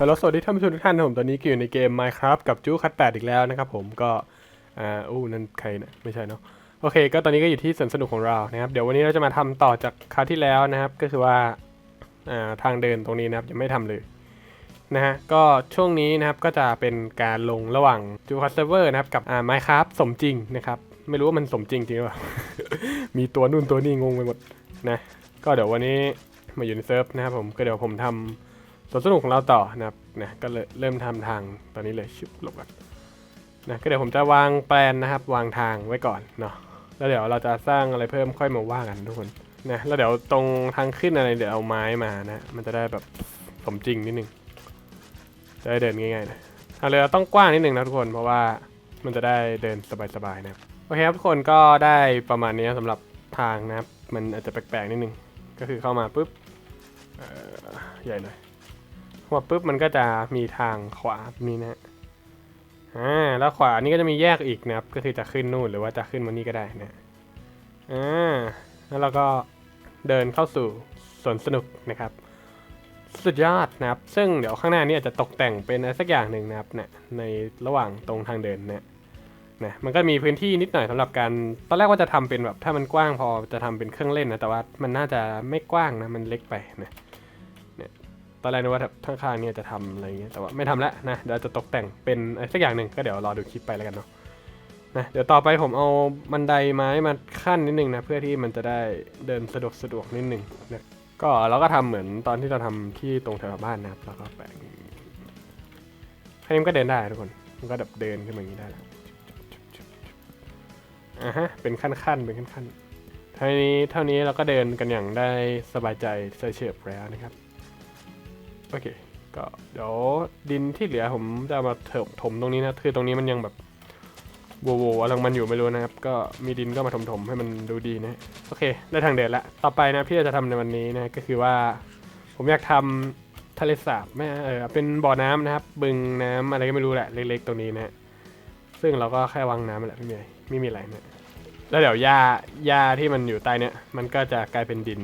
ฮัลโหลสวัสดีท่านผู้ชมทุกท่านผมตอนนี้ก็อยู่ในเกม Minecraft กับจู้คัตแปดอีกแล้วนะครับผมก็อ่าอู้นั่นใครนะไม่ใช่เนาะโอเค ก็ตอนนี้ก็อยู่ที่สนสนุกของเรานะครับเดี๋ยววันนี้เราจะมาทำต่อจากคราวที่แล้วนะครับ ก็คือว่าอ่าทางเดินตรงนี้นะครับยังไม่ทำเลยนะฮะก็ช่วงนี้นะครับก็จะเป็นการลงระหว่างจูคัตเซิร์เวอร์นะครับกับอ่า Minecraft สมจริงนะครับไม่รู้ว่ามันสมจริงจริงหรือเปล่ามีตัวนู่นตัวนี่งงไปหมดนะก็เดี๋ยววันนี้มาอยู่ในเซิร์ฟนะครับผมก็เดี๋ยวผมทำ สวนสนุกของเราต่อนะครับนะก็เลยเริ่มทำทางตอนนี้เลยชิบลบกันนะก็เดี๋ยวผมจะวางแปลนนะครับ วางทางไว้ก่อนเนาะแล้วเดี๋ยวเราจะสร้างอะไรเพิ่มค่อยมาว่ากันทุกคนนะแล้วเดี๋ยวตรงทางขึ้นอะไรเดี๋ยวเอาไม้มานะมันจะได้แบบสมจริงนิดนึงจะได้เดินง่ายๆนะทางเรือต้องกว้างนิดนึงนะทุกคนเพราะว่ามันจะได้เดินสบายๆนะครับโอเคครับทุกคนก็ได้ประมาณนี้สำหรับทางนะครับมันอาจจะแปลกๆนิดนึงก็คือเข้ามาปุ๊บใหญ่หน่อย พอปุ๊บมันก็จะมีทางขวาแบบนี้นะอ่าแล้วขวานี่ก็จะมีแยกอีกนะครับ ก็คือจะขึ้นนู่นหรือว่าจะขึ้นมานี่ก็ได้นะอ่าแล้วเราก็เดินเข้าสู่สวนสนุกนะครับ สุดยอดนะครับ ซึ่งเดี๋ยวข้างหน้านี่อาจจะตกแต่งเป็นอะไรสักอย่างหนึ่งนะครับเนี่ยในระหว่างตรงทางเดินเนี่ยนะมันก็มีพื้นที่นิดหน่อยสำหรับการตอนแรกว่าจะทำเป็นแบบถ้ามันกว้างพอจะทำเป็นเครื่องเล่นนะแต่ว่ามันน่าจะไม่กว้างนะมันเล็กไปนะ อนแรกนึกว่าแบบข้างๆเนี่ยจะทำอะไรเงี้ยแต่ว่าไม่ทำแล้วนะเดี๋ยวจะตกแต่งเป็นอะไรสักอย่างหนึ่งก็เดี๋ยวรอดูคลิปไปแล้วกันเนาะนะเดี๋ยวต่อไปผมเอาบันไดไม้มาขั้นนิดนึงนะเพื่อที่มันจะได้เดินสะดวกสะดวกนิดนึงนะก็เราก็ทำเหมือนตอนที่เราทำที่ตรงแถวบ้านนะครับแล้วก็แปะอย่างนี้แค่นี้มันก็เดินได้ทุกคนมันก็แบบเดินขึ้นมาอย่างนี้ได้แล้วอะฮะเป็นขั้นๆเป็นขั้นๆเท่านี้เท่านี้เราก็เดินกันอย่างได้สบายใจเฉยๆแล้วนะครับ ก็เดี๋ยวดินที่เหลือผมจะมาเถิมถมตรงนี้นะคือตรงนี้มันยังแบบโวโวอะไรของมันอยู่ไม่รู้นะครับ ก็มีดินก็มาถมถมๆให้มันดูดีนะโอเค ได้ทางเดินละต่อไปนะพี่จะทำในวันนี้นะก็คือว่า ผมอยากทำทะเลสาบแม่เออเป็นบ่อน้ำนะครับ บึงน้ำอะไรก็ไม่รู้แหละเล็ก ๆ ตรงนี้นะซึ่งเราก็แค่วางน้ำแหละไม่มีอะไรไม่มีอะไรนะแล้วเดี๋ยวหญ้าหญ้าที่มันอยู่ใต้เนี้ยมันก็จะกลายเป็นดิน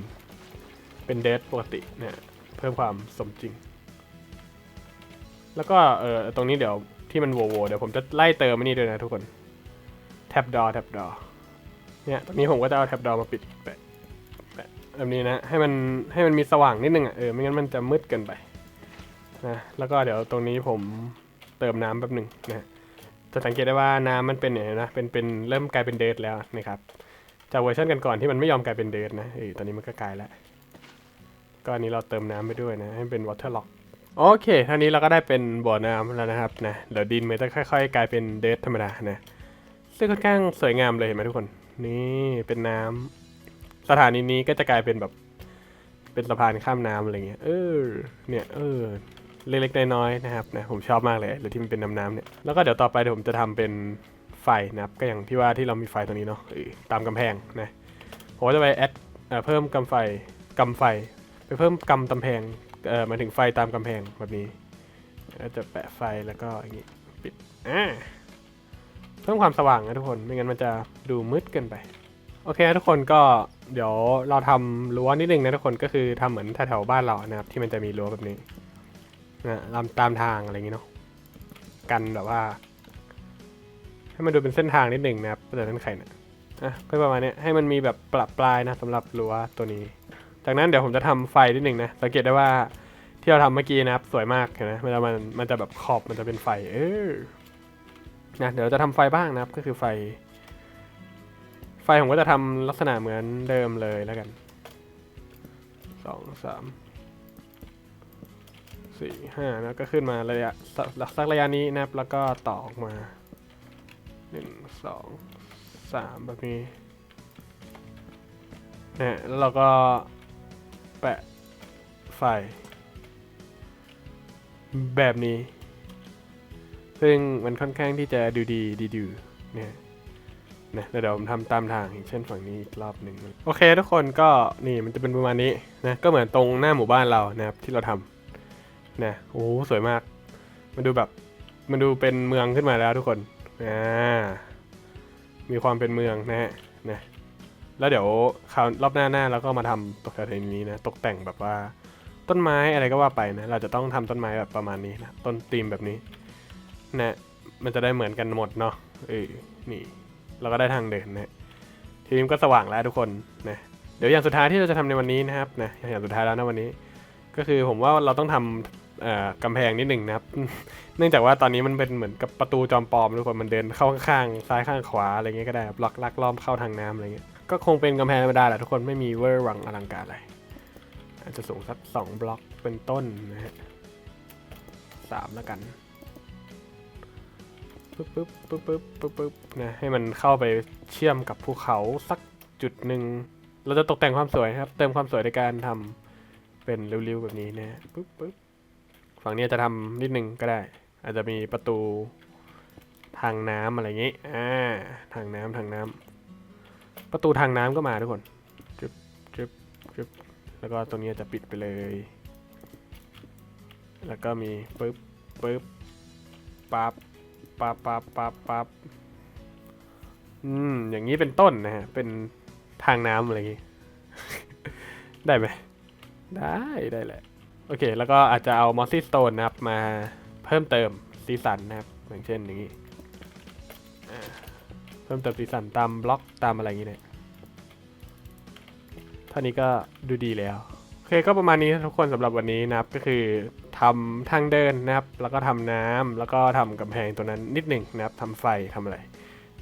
เป็นเดสปกติเนี่ยเพิ่มความสมจริง แล้วก็เออตรงนี้เดี๋ยวที่มันโวโวเดี๋ยวผมจะไล่เติมอันนี้ด้วยนะทุกคนแท็บดอแท็บดอเนี่ยตรงนี้ผมก็จะเอาแท็บดอมาปิดแปะแปะแบบนี้นะให้มันให้มันมีสว่างนิดนึงอะเออไม่งั้นมันจะมืดเกินไปนะแล้วก็เดี๋ยวตรงนี้ผมเติมน้ำแป๊บหนึ่งนะจะสังเกตได้ว่าน้ำมันเป็นเนี่ยนะเป็นเป็นเริ่มกลายเป็นเดทแล้วนะครับจากเวอร์ชันกันก่อนที่มันไม่ยอมกลายเป็นเดทนะเออตอนนี้มันก็กลายแล้วก็อันนี้เราเติมน้ำไปด้วยนะให้เป็น water lock โอเคเท่านี้เราก็ได้เป็นบ่อน้ำแล้วนะครับนะเดี๋ยวดินมันจะค่อยๆ กลายเป็นเดทธรรมดานะซึ่งค่อนข้างสวยงามเลยเห็นไหมทุกคน นี่เป็นน้ำสถานีนี้ก็จะกลายเป็นแบบเป็นสะพานข้ามน้ำอะไรเงี้ย เออ เนี่ย เออ เล็กๆน้อยๆนะครับนะ ผมชอบมากเลยหรือที่มันเป็นน้ำน้ำๆเนี่ย แล้วก็เดี๋ยวต่อไปเดี๋ยวผมจะทำเป็นไฟนะครับ ก็อย่างที่ว่าที่เรามีไฟตรงนี้เนาะตามกำแพงนะ ผมจะไปแอดเพิ่มกำไฟกำไฟ ไปเพิ่มกำกำแพง เอ่อมาถึงไฟตามกำแพงแบบนี้แล้วจะแปะไฟแล้วก็อย่างนี้ปิดอ่าเพิ่มความสว่างนะทุกคนไม่งั้นมันจะดูมืดเกินไป โอเคทุกคนก็เดี๋ยวเราทำรั้วนิดนึงนะทุกคนก็คือทำเหมือนแถวๆบ้านเรานะครับที่มันจะมีรั้วแบบนี้นะตามตามทางอะไรอย่างนี้เนาะกันแบบว่า ให้มันดูเป็นเส้นทางนิดหนึ่งนะครับแต่นั้นใครนะอะก็ประมาณนี้ให้มันมีแบบปรับปลายนะสำหรับรั้วตัวนี้ จากนั้นเดี๋ยวผมจะทำไฟนิดหนึ่งนะ สังเกตได้ว่าที่เราทำเมื่อกี้นะครับสวยมากนไหมเวลามันมันจะแบบขอบมันจะเป็นไฟ เออนะเดี๋ยวจะทำไฟบ้างนะครับ ก็คือไฟ ไฟผมก็จะทำลักษณะเหมือนเดิมเลยแล้วกันสองสามสี่ห้าแล้วก็ขึ้นมาระยะสักสักระยะนี้นะครับ แล้วก็ต่อออกมาหนึ่งสองสามแบบนี้นะแล้วเราก็ แปะไฟแบบนี้ ซึ่งมันค่อนข้างที่จะดูดีดีดูเนี่ยนะเดี๋ยวผมทำตามทางอย่างเช่นฝั่งนี้อีกรอบหนึ่งโอเคทุกคนก็นี่มันจะเป็นประมาณนี้นะก็เหมือนตรงหน้าหมู่บ้านเรานะครับที่เราทำนะโอ้โหสวยมาก มันดูแบบมันดูเป็นเมืองขึ้นมาแล้วทุกคนอ่ามีความเป็นเมืองนะฮะนะ แล้วเดี๋ยวคราวรอบหน้าหน้าเราก็มาทำตกแต่งนี้นะ ตกแต่งแบบว่าต้นไม้อะไรก็ว่าไปนะ เราจะต้องทำต้นไม้แบบประมาณนี้นะ ต้นตีมแบบนี้นะมันจะได้เหมือนกันหมดเนาะเออนี่ เราก็ได้ทางเดินนะทีนี้มันก็สว่างแล้วทุกคนนะเดี๋ยวอย่างสุดท้ายที่เราจะทำในวันนี้นะครับนะอย่างสุดท้ายแล้วนะวันนี้ ก็คือผมว่าเราต้องทำเอ่อกำแพงนิดหนึ่งนะครับ เนื่องจากว่าตอนนี้มันเป็นเหมือนกับประตูจอมปลอมทุกคนมันเดินเข้าข้างซ้ายข้างขวาอะไรเงี้ยก็ได้ครับลักลักล้อมเข้าทางน้ำอะไรเงี้ย ก็คงเป็นกำแพงธรรมดาแหละทุกคนไม่มีเวอร์วังอลังการอะไร อาจจะสูงสักสองบล็อกเป็นต้นนะฮะสามแล้วกันปึ๊บปึ๊บปึ๊บปึ๊บปึ๊บปึ๊บนะให้มันเข้าไปเชื่อมกับภูเขาสักจุดหนึ่ง เราจะตกแต่งความสวยครับ เติมความสวยในการทำเป็นริ้วๆแบบนี้นะปึ๊บปึ๊บฝั่งนี้จะทำนิดนึงก็ได้ อาจจะมีประตูทางน้ำอะไรอย่างงี้อ่าทางน้ำทางน้ำ ประตูทางน้ำก็มาทุกคนจึบจึบจึบแล้วก็ตรงนี้จะปิดไปเลย แล้วก็มีปึ๊บปึ๊บปั๊บปั๊บปั๊บปั๊บปับอืม อย่างนี้เป็นต้นนะฮะ เป็นทางน้ำอะไรอย่างงี้ ได้ไหม ได้ได้แหละ โอเค แล้วก็อาจจะเอามอสซี่สโตนนะครับ มาเพิ่มเติมสีสันนะครับ อย่างเช่นอย่างนี้ พิ่มเติมสีสันตามบล็อกตามอะไรอย่างนี้เนี่ยท่านี้ก็ดูดีแล้วโอเคก็ประมาณนี้ทุกคนสำหรับวันนี้นะครับก็คือทำทางเดินนะครับ แล้วก็ทำน้ำแล้วก็ทำกำแพงตัวนั้นนิดหนึ่งนะครับทำไฟทำอะไร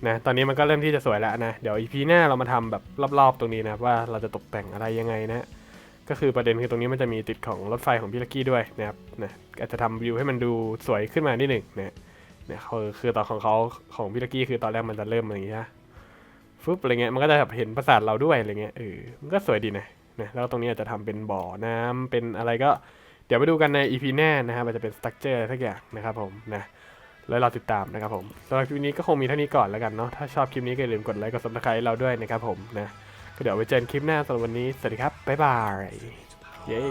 นะตอนนี้มันก็เริ่มที่จะสวยแล้วนะ เดี๋ยวอีพีหน้าเรามาทำแบบรอบๆตรงนี้นะว่าเราจะตกแต่งอะไรยังไงนะก็คือประเด็นคือตรงนี้มันจะมีติดของรถไฟของพี่ลักกี้ด้วยนะครับนะอาจจะทำวิวให้มันดูสวยขึ้นมานิดหนึ่งนะ เนี่ยคือคือตอนของเขาของพี่ตะกี้คือตอนแรกมันจะเริ่มอย่างเงี้ยะฟึบอะไรเงี้ยมันก็จะแบบเห็นประสาทเราด้วยอะไรเงี้ยเออมันก็สวยดีนะนะแล้วตรงนี้อาจจะทำเป็นบ่อน้ำเป็นอะไรก็เดี๋ยวไปดูกันในอีพีแน่นะครับอาจจะเป็นสตั๊กเจอร์สักอย่างนะครับผมนะแล้วเราติดตามนะครับผมสำหรับคลิปนี้ก็คงมีเท่านี้ก่อนแล้วกันเนาะถ้าชอบคลิปนี้ก็อย่าลืมกดไลค์กดซับสไครต์เราด้วยนะครับผมนะก็เดี๋ยวไปเจอกันคลิปหน้าสำหรับวันนี้สวัสดีครับบ๊ายบายเย้